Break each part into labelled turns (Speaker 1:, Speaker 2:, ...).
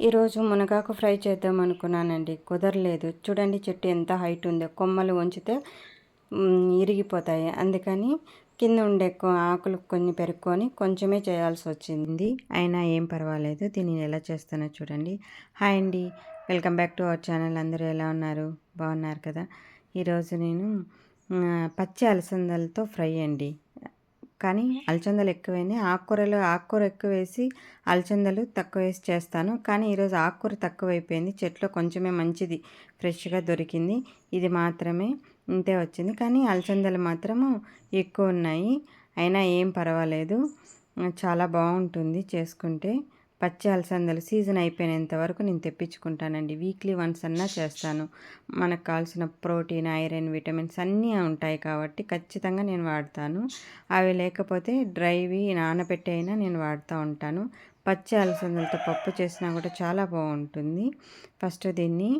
Speaker 1: ఈరోజు మునగాకు ఫ్రై చేద్దాం అనుకున్నానండి. కుదరలేదు. చూడండి చెట్టు ఎంత హైట్ ఉందో. కొమ్మలు ఉంచితే ఇరిగిపోతాయి. అందుకని కింద ఉండే ఆకులు కొన్ని పెరుక్కొని కొంచెమే చేయాల్సి వచ్చింది. అయినా ఏం పర్వాలేదు. దీన్ని ఎలా చేస్తానో చూడండి. హాయ్ అండి. Welcome back to our channel. అందరూ ఎలా ఉన్నారు? బాగున్నారు కదా? ఈరోజు నేను పచ్చి అలసందలతో ఫ్రై అండి. కానీ అలచందలు ఎక్కువైనాయి. ఆకుకూరలు ఆకుకూర ఎక్కువ వేసి అలచందలు తక్కువ వేసి చేస్తాను. కానీ ఈరోజు ఆకుకూర తక్కువైపోయింది. చెట్లో కొంచెమే మంచిది ఫ్రెష్గా దొరికింది. ఇది మాత్రమే ఇంతే వచ్చింది. కానీ అలచందలు మాత్రము ఎక్కువ ఉన్నాయి. అయినా ఏం పర్వాలేదు. చాలా బాగుంటుంది చేసుకుంటే. పచ్చి అలసందలు సీజన్ అయిపోయినంత వరకు నేను తెప్పించుకుంటానండి. వీక్లీ వన్స్ అన్నా చేస్తాను. మనకు కావాల్సిన ప్రోటీన్ ఐరన్ విటమిన్స్ అన్నీ ఉంటాయి కాబట్టి ఖచ్చితంగా నేను వాడతాను. అవి లేకపోతే డ్రైవి నానబెట్టి అయినా నేను వాడుతూ ఉంటాను. పచ్చి అలసందలతో పప్పు చేసినా కూడా చాలా బాగుంటుంది. ఫస్ట్ దీన్ని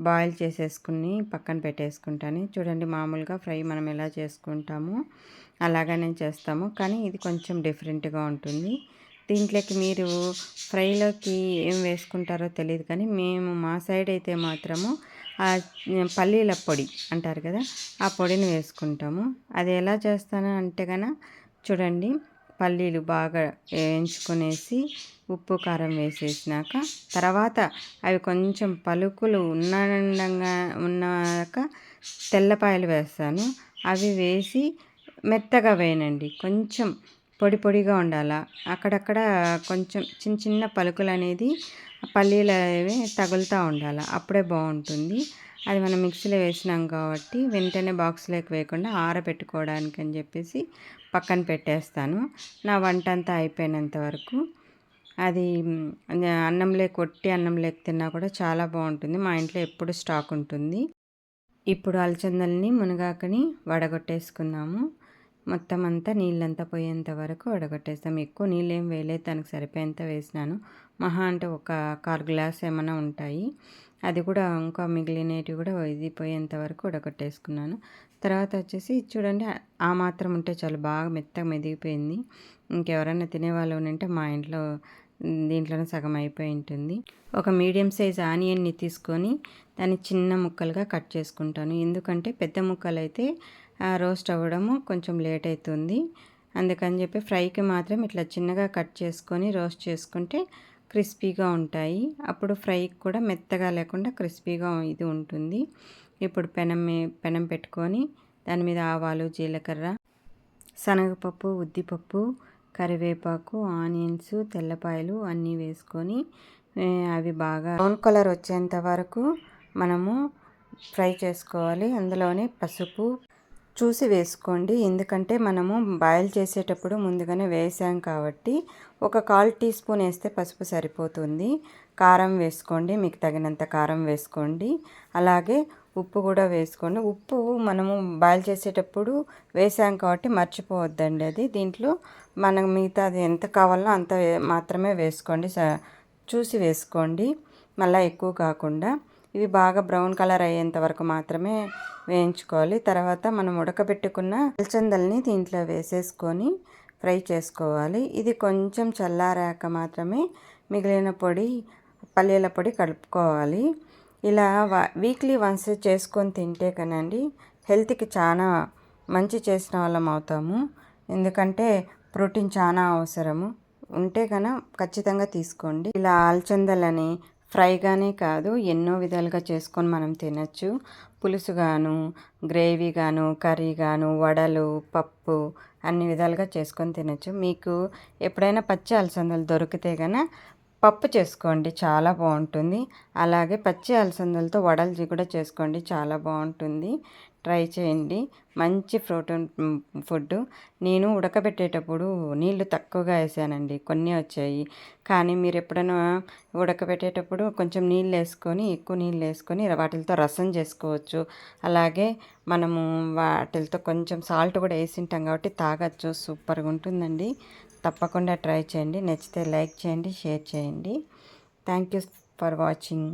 Speaker 1: బాయిల్ చేసేసుకుని పక్కన పెట్టేసుకుంటాను. చూడండి మామూలుగా ఫ్రై మనం ఎలా చేసుకుంటామో అలాగనే చేస్తాము. కానీ ఇది కొంచెం డిఫరెంట్గా ఉంటుంది. దీంట్లోకి మీరు ఫ్రైలోకి ఏం వేసుకుంటారో తెలియదు కానీ మేము మా సైడ్ అయితే మాత్రము ఆ పల్లీల పొడి అంటారు కదా ఆ పొడిని వేసుకుంటాము. అది ఎలా చేస్తాను అంటే కనుక చూడండి పల్లీలు బాగా వేయించుకునేసి ఉప్పు కారం వేసేసినాక తర్వాత అవి కొంచెం పలుకులు ఉన్నండంగా ఉన్నాక తెల్లపాయలు వేస్తాను. అవి వేసి మెత్తగా వేయనండి. కొంచెం పొడి పొడిగా ఉండాలా. అక్కడక్కడ కొంచెం చిన్న చిన్న పలుకులు అనేది పల్లీలు అవి తగులుతూ ఉండాలి. అప్పుడే బాగుంటుంది. అది మనం మిక్సీలో వేసినాం కాబట్టి వెంటనే బాక్స్లోకి వేయకుండా ఆరబెట్టుకోవడానికి అని చెప్పేసి పక్కన పెట్టేస్తాను. నా వంట అంతా అయిపోయినంత వరకు. అది అన్నంలో కొట్టి అన్నంలోకి తిన్నా కూడా చాలా బాగుంటుంది. మా ఇంట్లో ఎప్పుడు స్టాక్ ఉంటుంది. ఇప్పుడు అలచందల్ని మునగాకని వడగొట్టేసుకుందాము. మొత్తం అంతా నీళ్ళంతా పోయేంత వరకు వడగొట్టేస్తాం. ఎక్కువ నీళ్ళు ఏం వేయలేదు. దానికి సరిపోయేంత వేసినాను. మహా అంటే ఒక కార్ గ్లాస్ ఏమైనా ఉంటాయి. అది కూడా ఇంకా మిగిలినవి కూడా ఇది పోయేంత వరకు ఉడకట్టేసుకున్నాను తర్వాత వచ్చేసి చూడండి ఆ మాత్రం ఉంటే చాలా బాగా మెత్తగా మెదిగిపోయింది. ఇంకెవరైనా తినేవాళ్ళు ఉంటే మా ఇంట్లో దీంట్లోనే సగం అయిపోయి ఉంటుంది. ఒక మీడియం సైజ్ ఆనియన్ని తీసుకొని దాన్ని చిన్న ముక్కలుగా కట్ చేసుకుంటాను. ఎందుకంటే పెద్ద ముక్కలు అయితే రోస్ట్ అవ్వడము కొంచెం లేట్ అవుతుంది అందుకని చెప్పి ఫ్రైకి మాత్రం ఇట్లా చిన్నగా కట్ చేసుకొని రోస్ట్ చేసుకుంటే క్రిస్పీగా ఉంటాయి. అప్పుడు ఫ్రైకి కూడా మెత్తగా లేకుండా క్రిస్పీగా ఇది ఉంటుంది. ఇప్పుడు పెనం పెనం పెట్టుకొని దాని మీద ఆవాలు జీలకర్ర శనగపప్పు ఉద్దిపప్పు కరివేపాకు ఆనియన్స్ తెల్లపాయలు అన్నీ వేసుకొని అవి బాగా బ్రౌన్ కలర్ వచ్చేంత వరకు మనము ఫ్రై చేసుకోవాలి. అందులోనే పసుపు చూసి వేసుకోండి. ఎందుకంటే మనము బాయిల్ చేసేటప్పుడు ముందుగానే వేసాం కాబట్టి ఒక కాల్ టీ స్పూన్ వేస్తే పసుపు సరిపోతుంది. కారం వేసుకోండి మీకు తగినంత కారం వేసుకోండి. అలాగే ఉప్పు కూడా వేసుకోండి. ఉప్పు మనము బాయిల్ చేసేటప్పుడు వేసాం కాబట్టి మర్చిపోవద్దండి అది. దీంట్లో మనకు మిగతా అది ఎంత కావాలో అంత మాత్రమే వేసుకోండి. చూసి వేసుకోండి. మళ్ళీ ఎక్కువ కాకుండా ఇవి బాగా బ్రౌన్ కలర్ అయ్యేంత వరకు మాత్రమే వేయించుకోవాలి. తర్వాత మనం ఉడకబెట్టుకున్న అలచందల్ని దీంట్లో వేసేసుకొని ఫ్రై చేసుకోవాలి. ఇది కొంచెం చల్లారాక మాత్రమే మిగిలిన పొడి పల్లీల పొడి కలుపుకోవాలి. ఇలా వీక్లీ వన్స్ చేసుకొని తింటే కనండి హెల్త్కి చాలా మంచి చేసిన వాళ్ళం అవుతాము. ఎందుకంటే ప్రోటీన్ చాలా అవసరము. ఉంటే కనుక ఖచ్చితంగా తీసుకోండి. ఇలా ఆల్చందలని ఫ్రైగానే కాదు ఎన్నో విధాలుగా చేసుకొని మనం తినచ్చు. పులుసుగాను గ్రేవీగాను కర్రీగాను వడలు పప్పు అన్ని విధాలుగా చేసుకొని తినచ్చు. మీకు ఎప్పుడైనా పచ్చి అలసందలు దొరికితే కనుక పప్పు చేసుకోండి చాలా బాగుంటుంది. అలాగే పచ్చి అలసందలతో వడలు కూడా చేసుకోండి చాలా బాగుంటుంది. ట్రై చేయండి. మంచి ప్రోటీన్ ఫుడ్. నేను ఉడకబెట్టేటప్పుడు నీళ్ళు తక్కువగా వేసానండి. కొన్ని వచ్చాయి. కానీ మీరు ఎప్పుడైనా ఉడకబెట్టేటప్పుడు కొంచెం నీళ్ళు వేసుకొని ఎక్కువ నీళ్ళు వేసుకొని వాటితో రసం చేసుకోవచ్చు. అలాగే మనము వాటితో కొంచెం సాల్ట్ కూడా వేసింటాం కాబట్టి తాగచ్చు. సూపర్గా ఉంటుందండి. తప్పకుండా ట్రై చేయండి. నచ్చితే లైక్ చేయండి షేర్ చేయండి. Thank you for watching.